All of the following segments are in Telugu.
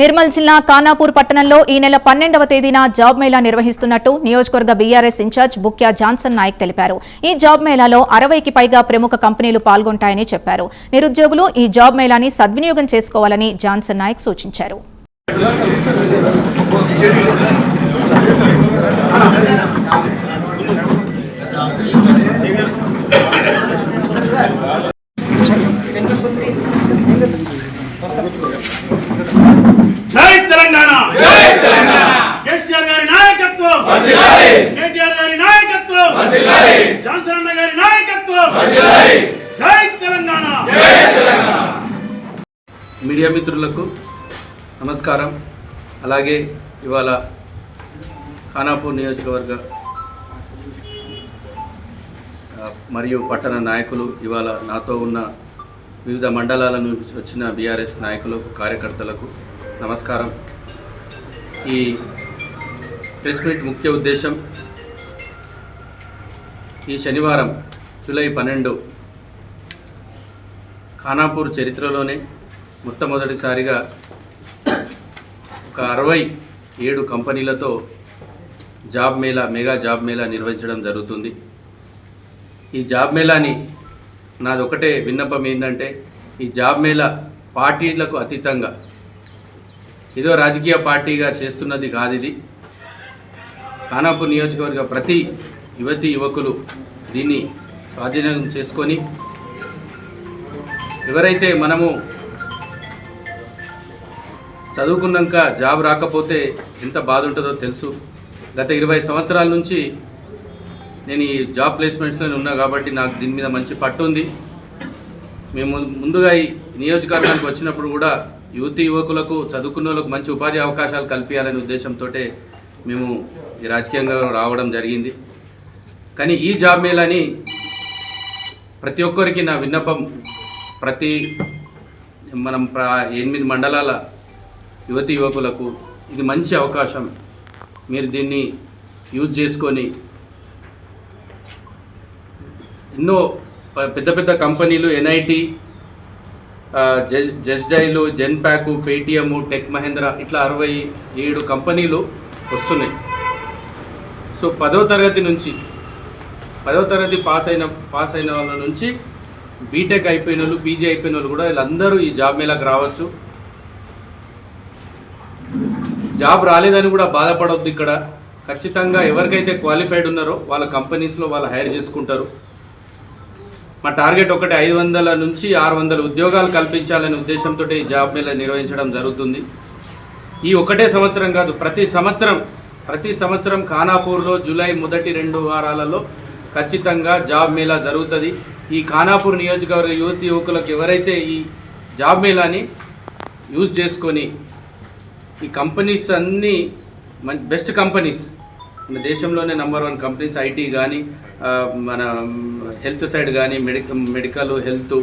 నిర్మల్ జిల్లా ఖానాపూర్ పట్టణంలో ఈ నెల పన్నెండవ తేదీన జాబ్ మేళా నిర్వహిస్తున్నట్టు నియోజకవర్గ బీఆర్ఎస్ ఇన్ఛార్జ్ బుక్యా జాన్సన్ నాయక్ తెలిపారు. ఈ జాబ్ మేళాలో అరవైకి పైగా ప్రముఖ కంపెనీలు పాల్గొంటాయని చెప్పారు. నిరుద్యోగులు ఈ జాబ్ మేళాని సద్వినియోగం చేసుకోవాలని జాన్సన్ నాయక్ సూచించారు. అలాగే ఇవాళ ఖానాపూర్ నియోజకవర్గ మరియు పట్టణ నాయకులు ఇవాళ నాతో ఉన్న వివిధ మండలాల నుంచి వచ్చిన బీఆర్ఎస్ నాయకులకు కార్యకర్తలకు నమస్కారం. ఈ ప్రెస్ మీట్ ముఖ్య ఉద్దేశం ఈ శనివారం జూలై పన్నెండు ఖానాపూర్ చరిత్రలోనే మొట్టమొదటిసారిగా ఒక అరవై ఏడు కంపెనీలతో job mela mega job mela నిర్వహించడం జరుగుతుంది. ఈ జాబ్ మేళాని నాది ఒకటే విన్నపం ఏంటంటే ఈ జాబ్ మేళా పార్టీలకు అతీతంగా ఏదో రాజకీయ పార్టీగా చేస్తున్నది కాదు ఇది. ఖానాపూర్ నియోజకవర్గ ప్రతి యువతి యువకులు దీన్ని స్వాధీనం చేసుకొని ఎవరైతే మనము చదువుకున్నాక జాబ్ రాకపోతే ఎంత బాధ ఉంటుందో తెలుసు. గత ఇరవై సంవత్సరాల నుంచి నేను ఈ జాబ్ ప్లేస్మెంట్స్లో ఉన్నా కాబట్టి నాకు దీని మీద మంచి పట్టు ఉంది. మేము ముందుగా ఈ నియోజకవర్గానికి వచ్చినప్పుడు కూడా యువతి యువకులకు చదువుకున్న వాళ్ళకు మంచి ఉపాధి అవకాశాలు కల్పించాలనే ఉద్దేశంతో మేము ఈ రాజకీయంగా రావడం జరిగింది. కానీ ఈ జాబ్ మేళని ప్రతి ఒక్కరికి నా విన్నపం ప్రతి మనం ఎనిమిది మండలాల యువతి యువకులకు ఇది మంచి అవకాశం. మీరు దీన్ని యూజ్ చేసుకొని ఎన్నో పెద్ద పెద్ద కంపెనీలు NIT Justdial Genpact Paytm Tech Mahindra ఇట్లా అరవై ఏడు కంపెనీలు వస్తున్నాయి. సో పదో తరగతి నుంచి పదో తరగతి పాస్ అయిన పాస్ అయిన వాళ్ళ నుంచి బీటెక్ అయిపోయిన వాళ్ళు పీజీ అయిపోయిన వాళ్ళు కూడా వీళ్ళందరూ ఈ జాబ్ మేళకు రావచ్చు. జాబ్ రాలేదని కూడా బాధపడవద్దు ఇక్కడ. ఖచ్చితంగా ఎవరికైతే క్వాలిఫైడ్ ఉన్నారో వాళ్ళ కంపెనీస్లో వాళ్ళు హైర్ చేసుకుంటారు. మా టార్గెట్ ఒకటి ఐదు వందల నుంచి ఆరు వందల ఉద్యోగాలు కల్పించాలనే ఉద్దేశంతో ఈ జాబ్ మేళ నిర్వహించడం జరుగుతుంది. ఈ ఒకటే సంవత్సరం కాదు ప్రతి సంవత్సరం ప్రతి సంవత్సరం ఖానాపూర్లో జూలై మొదటి రెండు వారాలలో ఖచ్చితంగా జాబ్ మేళా జరుగుతుంది. ఈ ఖానాపూర్ నియోజకవర్గ యువతి యువకులకు ఎవరైతే ఈ జాబ్ మేళాని యూజ్ చేసుకొని ఈ కంపెనీస్ అన్నీ బెస్ట్ కంపెనీస్. మన దేశంలోనే నెంబర్ వన్ కంపెనీస్ ఐటీ కానీ మన హెల్త్ సైడ్ కానీ medic medical health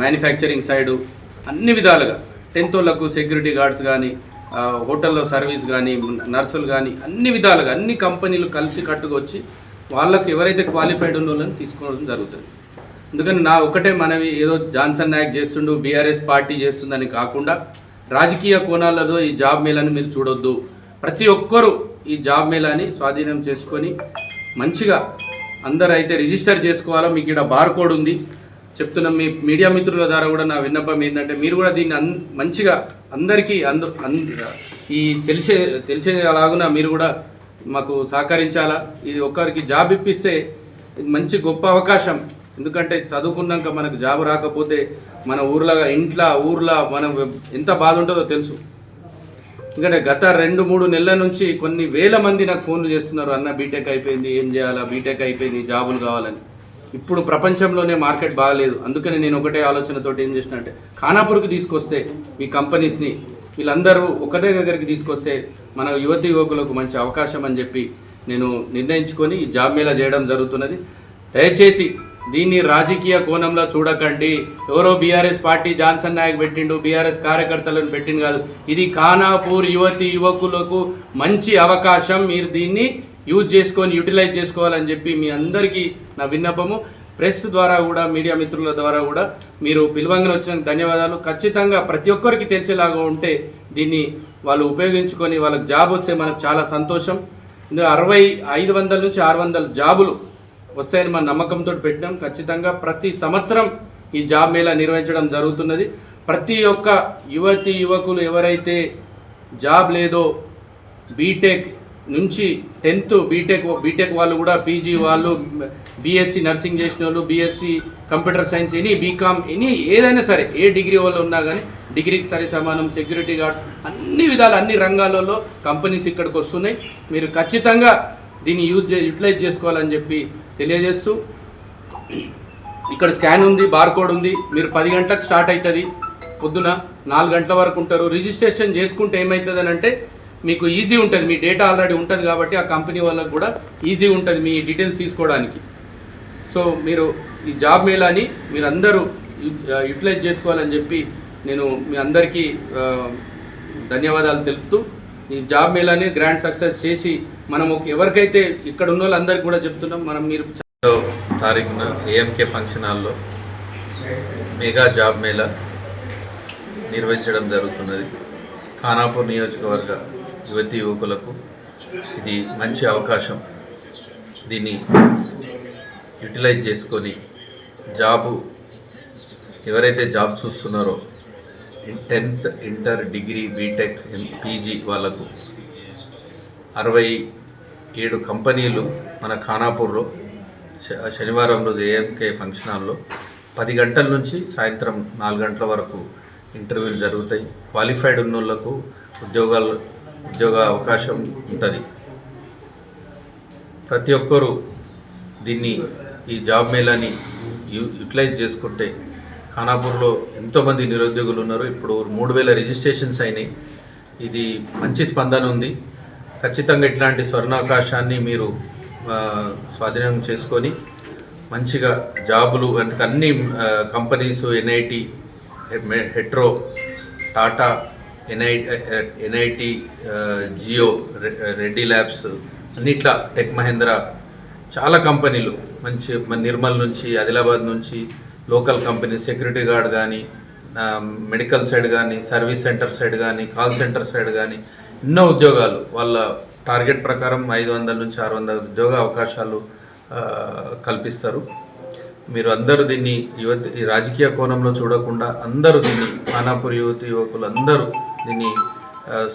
manufacturing side అన్ని విధాలుగా. టెన్త్ వాళ్ళకు సెక్యూరిటీ గార్డ్స్ కానీ హోటల్లో సర్వీస్ కానీ నర్సులు కానీ అన్ని విధాలుగా అన్ని కంపెనీలు కలిసి కట్టుకొచ్చి వాళ్ళకు ఎవరైతే క్వాలిఫైడ్ ఉన్నోళ్ళని తీసుకోవడం జరుగుతుంది. అందుకని నా ఒకటే మనవి ఏదో జాన్సన్ నాయక్ చేస్తుండు బీఆర్ఎస్ పార్టీ చేస్తుందని కాకుండా రాజకీయ కోణాలలో ఈ జాబ్ మేళాని మీరు చూడొద్దు. ప్రతి ఒక్కరూ ఈ జాబ్ మేళాని స్వాధీనం చేసుకొని మంచిగా అందరూ అయితే రిజిస్టర్ చేసుకోవాలో మీకు ఇక్కడ బార్ కోడ్ ఉంది. చెప్తున్న మీ మీడియా మిత్రుల ద్వారా కూడా నా విన్నపం ఏంటంటే మీరు కూడా దీన్ని అన్ మంచిగా అందరికీ అందు ఈ తెలిసే తెలిసే అలాగున మీరు కూడా మాకు సహకరించాలా? ఇది ఒక్కరికి జాబ్ ఇప్పిస్తే మంచి గొప్ప అవకాశం. ఎందుకంటే చదువుకున్నాక మనకు జాబ్ రాకపోతే మన ఊర్లో ఇంట్లో ఊర్లో మనం ఎంత బాధ ఉంటుందో తెలుసు. ఎందుకంటే గత రెండు మూడు నెలల నుంచి కొన్ని వేల మంది నాకు ఫోన్లు చేస్తున్నారు. అన్న బీటెక్ అయిపోయింది ఏం చేయాలా? బీటెక్ అయిపోయింది జాబులు కావాలని. ఇప్పుడు ప్రపంచంలోనే మార్కెట్ బాగాలేదు. అందుకని నేను ఒకటే ఆలోచనతోటి ఏం చేసిన అంటే ఖానాపూర్కి తీసుకొస్తే ఈ కంపెనీస్ని వీళ్ళందరూ ఒకటే దగ్గరికి తీసుకొస్తే మన యువతి యువకులకు మంచి అవకాశం అని చెప్పి నేను నిర్ణయించుకొని ఈ జాబ్ మేళా చేయడం జరుగుతున్నది. దయచేసి దీన్ని రాజకీయ కోణంలో చూడకండి. ఎవరో బీఆర్ఎస్ పార్టీ జాన్సన్ నాయక్ పెట్టిండు బీఆర్ఎస్ కార్యకర్తలను పెట్టిండు కాదు. ఇది ఖానాపూర్ యువతి యువకులకు మంచి అవకాశం. మీరు దీన్ని యూజ్ చేసుకొని యూటిలైజ్ చేసుకోవాలని చెప్పి మీ అందరికీ నా విన్నపము. ప్రెస్ ద్వారా కూడా మీడియా మిత్రుల ద్వారా కూడా మీరు పిలువంగా వచ్చిన ధన్యవాదాలు. ఖచ్చితంగా ప్రతి ఒక్కరికి తెలిసేలాగా ఉంటే దీన్ని వాళ్ళు ఉపయోగించుకొని వాళ్ళకి జాబ్ వస్తే మనకు చాలా సంతోషం. అరవై ఐదు వందల నుంచి ఆరు వందల జాబులు వస్తాయని మన నమ్మకంతో పెట్టినాం. ఖచ్చితంగా ప్రతి సంవత్సరం ఈ జాబ్ మేళా నిర్వహించడం జరుగుతున్నది. ప్రతి ఒక్క యువతి యువకులు ఎవరైతే జాబ్ లేదో బీటెక్ నుంచి టెన్త్ బీటెక్ బీటెక్ వాళ్ళు కూడా పీజీ వాళ్ళు బీఎస్సీ నర్సింగ్ చేసిన వాళ్ళు BSc computer science any BCom any ఏదైనా సరే ఏ డిగ్రీ వాళ్ళు ఉన్నా కానీ డిగ్రీకి సరి సమానం సెక్యూరిటీ గార్డ్స్ అన్ని విధాలు అన్ని రంగాలలో కంపెనీస్ ఇక్కడికి వస్తున్నాయి. మీరు ఖచ్చితంగా దీన్ని యూజ్ చే యూటిలైజ్ చేసుకోవాలని చెప్పి తెలియజేస్తూ ఇక్కడ స్కాన్ ఉంది బార్కోడ్ ఉంది. మీరు పది గంటలకు స్టార్ట్ అవుతుంది పొద్దున నాలుగు గంటల వరకు ఉంటారు. రిజిస్ట్రేషన్ చేసుకుంటే ఏమవుతుంది అంటే మీకు ఈజీ ఉంటుంది. మీ డేటా ఆల్రెడీ ఉంటుంది కాబట్టి ఆ కంపెనీ వాళ్ళకు కూడా ఈజీ ఉంటుంది మీ డీటెయిల్స్ తీసుకోవడానికి. సో మీరు ఈ జాబ్ మేళాని మీరు అందరూ యూటిలైజ్ చేసుకోవాలని చెప్పి నేను మీ అందరికీ ధన్యవాదాలు తెలుపుతూ ఈ జాబ్ మేళాని గ్రాండ్ సక్సెస్ చేసి మనం ఎవరికైతే ఇక్కడ ఉన్న వాళ్ళందరికీ కూడా చెప్తున్నాం మనం మీరు తారీఖున ఏఎంకే ఫంక్షన్ హాల్లో మెగా జాబ్ మేళా నిర్వహించడం జరుగుతున్నది. ఖానాపూర్ నియోజకవర్గ యువతి యువకులకు ఇది మంచి అవకాశం. దీన్ని యూటిలైజ్ చేసుకొని జాబు ఎవరైతే జాబ్ చూస్తున్నారో tenth inter degree BTech PG వాళ్ళకు. అరవై ఏడు కంపెనీలు మన ఖానాపూర్లో శనివారం రోజు ఏఎంకే ఫంక్షన్ హాల్లో పది గంటల నుంచి సాయంత్రం నాలుగు గంటల వరకు ఇంటర్వ్యూలు జరుగుతాయి. క్వాలిఫైడ్ ఉన్నోళ్ళకు ఉద్యోగాలు ఉద్యోగ అవకాశం ఉంటుంది. ప్రతి ఒక్కరూ దీన్ని ఈ జాబ్ మేళాని యూ యూటిలైజ్ చేసుకుంటే ఖానాపూర్లో ఎంతోమంది నిరుద్యోగులు ఉన్నారు. ఇప్పుడు మూడు వేల రిజిస్ట్రేషన్స్ అయినాయి. ఇది మంచి స్పందన ఉంది. ఖచ్చితంగా ఇట్లాంటి స్వర్ణావకాశాన్ని మీరు స్వాధీనం చేసుకొని మంచిగా జాబులు అంటే అన్ని companies NIT Hetero Tata NI NIT Jio Reddy labs అన్నిట్లా tech Mahindra చాలా కంపెనీలు మంచి నిర్మల్ నుంచి ఆదిలాబాద్ నుంచి లోకల్ కంపెనీ సెక్యూరిటీ గార్డ్ కానీ మెడికల్ సైడ్ కానీ సర్వీస్ సెంటర్ సైడ్ కానీ కాల్ సెంటర్ సైడ్ కానీ ఎన్నో ఉద్యోగాలు వాళ్ళ టార్గెట్ ప్రకారం ఐదు వందల నుంచి ఆరు వందల ఉద్యోగ అవకాశాలు కల్పిస్తారు. మీరు అందరూ దీన్ని యువత ఈ రాజకీయ కోణంలో చూడకుండా అందరూ దీన్ని ఖానాపూర్ యువతి యువకులు అందరూ దీన్ని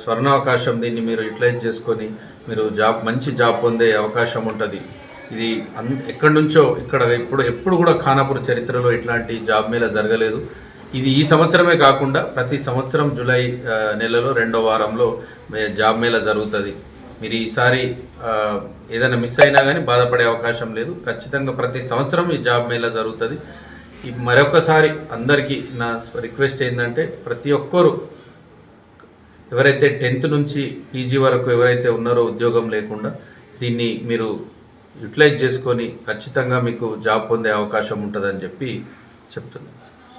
స్వర్ణావకాశం దీన్ని మీరు యూటిలైజ్ చేసుకొని మీరు జాబ్ మంచి జాబ్ పొందే అవకాశం ఉంటుంది. ఇది అన్ ఎక్కడి నుంచో ఇక్కడ ఎప్పుడు ఎప్పుడు కూడా ఖానాపూర్ చరిత్రలో ఇట్లాంటి జాబ్ మేళ జరగలేదు. ఇది ఈ సంవత్సరమే కాకుండా ప్రతి సంవత్సరం జూలై నెలలో రెండో వారంలో జాబ్ మేళ జరుగుతుంది. మీరు ఈసారి ఏదైనా మిస్ అయినా కానీ బాధపడే అవకాశం లేదు. ఖచ్చితంగా ప్రతి సంవత్సరం ఈ జాబ్ మేళ జరుగుతుంది. మరొకసారి అందరికీ నా రిక్వెస్ట్ ఏంటంటే ప్రతి ఒక్కరూ ఎవరైతే టెన్త్ నుంచి పీజీ వరకు ఎవరైతే ఉన్నారో ఉద్యోగం లేకుండా దీన్ని మీరు యూటిలైజ్ చేసుకొని ఖచ్చితంగా మీకు జాబ్ పొందే అవకాశం ఉంటుందని చెప్పి చెప్తున్నాను.